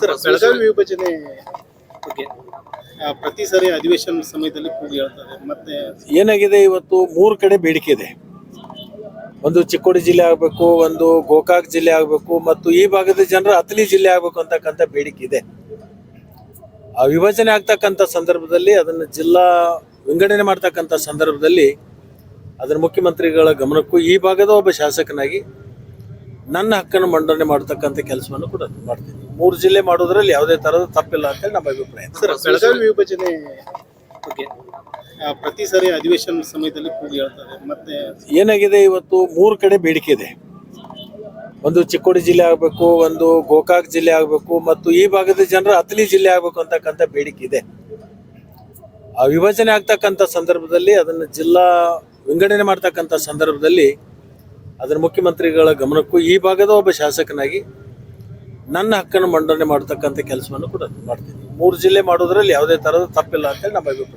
Sir Belagavi ವಿಭಜನೆ ಬಗ್ಗೆ ಪ್ರತಿ ಸಾರಿ ಅಧಿವೇಶನ ಸಮಯದಲ್ಲಿ ಕೂಗಿ ಹೇಳ್ತಾರೆ. ಮತ್ತೆ ಏನಾಗಿದೆ ಇವತ್ತು ಮೂರು ಕಡೆ ಬೇಡಿಕೆ ಇದೆ. ಒಂದು ಚಿಕ್ಕೋಡಿ ಜಿಲ್ಲೆ ಆಗಬೇಕು ಒಂದು ಗೋಕಾಕ್ ಜಿಲ್ಲೆ ಆಗಬೇಕು ಮತ್ತು ಈ ಭಾಗದ ಜನರ ಅತಲಿ ಜಿಲ್ಲೆ ಆಗಬೇಕು ಅಂತಕ್ಕಂಥ ಬೇಡಿಕೆ ಇದೆ. ಆ ವಿಭಜನೆ ಆಗ್ತಕ್ಕಂಥ ಸಂದರ್ಭದಲ್ಲಿ ಅದನ್ನು ಜಿಲ್ಲಾ ವಿಂಗಡಣೆ ಮಾಡ್ತಕ್ಕಂಥ ಸಂದರ್ಭದಲ್ಲಿ ಅದರ ಮುಖ್ಯಮಂತ್ರಿಗಳ ಗಮನಕ್ಕೂ ಈ ಭಾಗದ ಒಬ್ಬ ಶಾಸಕನಾಗಿ ನನ್ನ ಹಕ್ಕನ್ನು ಮಂಡನೆ ಮಾಡತಕ್ಕಂಥ ಕೆಲಸವನ್ನು ಕೂಡ ಮಾಡ್ತೀನಿ ಮೂರು ಜಿಲ್ಲೆ ಮಾಡೋದ್ರಲ್ಲಿ ಯಾವುದೇ ತರದ ತಪ್ಪಿಲ್ಲ ಅಂತೇಳಿ ನಮ್ಮ ಅಭಿಪ್ರಾಯ. ಸರ್ ಬೆಳಗಾವಿ ವಿಭಜನೆ ಬಗ್ಗೆ? ಪ್ರತಿ ಸಾರಿ ಅಧಿವೇಶನ ಸಮಯದಲ್ಲಿ ಕೂಗಿ ಹೇಳ್ತಾರೆ. ಮತ್ತೆ ಏನಾಗಿದೆ ಇವತ್ತು? ಮೂರು ಕಡೆ ಬೇಡಿಕೆ ಇದೆ. ಒಂದು ಚಿಕ್ಕೋಡಿ ಜಿಲ್ಲೆ ಆಗಬೇಕು ಒಂದು ಗೋಕಾಕ್ ಜಿಲ್ಲೆ ಆಗಬೇಕು ಮತ್ತು ಈ ಭಾಗದ ಜನರ ಅತಲಿ ಜಿಲ್ಲೆ ಆಗಬೇಕು ಅಂತಕ್ಕಂಥ ಬೇಡಿಕೆ ಇದೆ. ಆ ವಿಭಜನೆ ಆಗ್ತಕ್ಕಂಥ ಸಂದರ್ಭದಲ್ಲಿ ಅದನ್ನು ಜಿಲ್ಲಾ ವಿಂಗಡಣೆ ಮಾಡ್ತಕ್ಕಂಥ ಸಂದರ್ಭದಲ್ಲಿ ಅದರ ಮುಖ್ಯಮಂತ್ರಿಗಳ ಗಮನಕ್ಕೂ ಈ ಭಾಗದ ಒಬ್ಬ ಶಾಸಕನಾಗಿ ನನ್ನ ಹಕ್ಕನ್ನು ಮಂಡನೆ ಮಾಡ್ತಕ್ಕಂಥ ಕೆಲಸವನ್ನು ಕೂಡ ಮಾಡ್ತೀನಿ. ಮೂರು ಜಿಲ್ಲೆ ಮಾಡೋದ್ರಲ್ಲಿ ಯಾವುದೇ ಥರದ ತಪ್ಪಿಲ್ಲ ಅಂತೇಳಿ ನಮ್ಮ ಅಭಿಪ್ರಾಯ.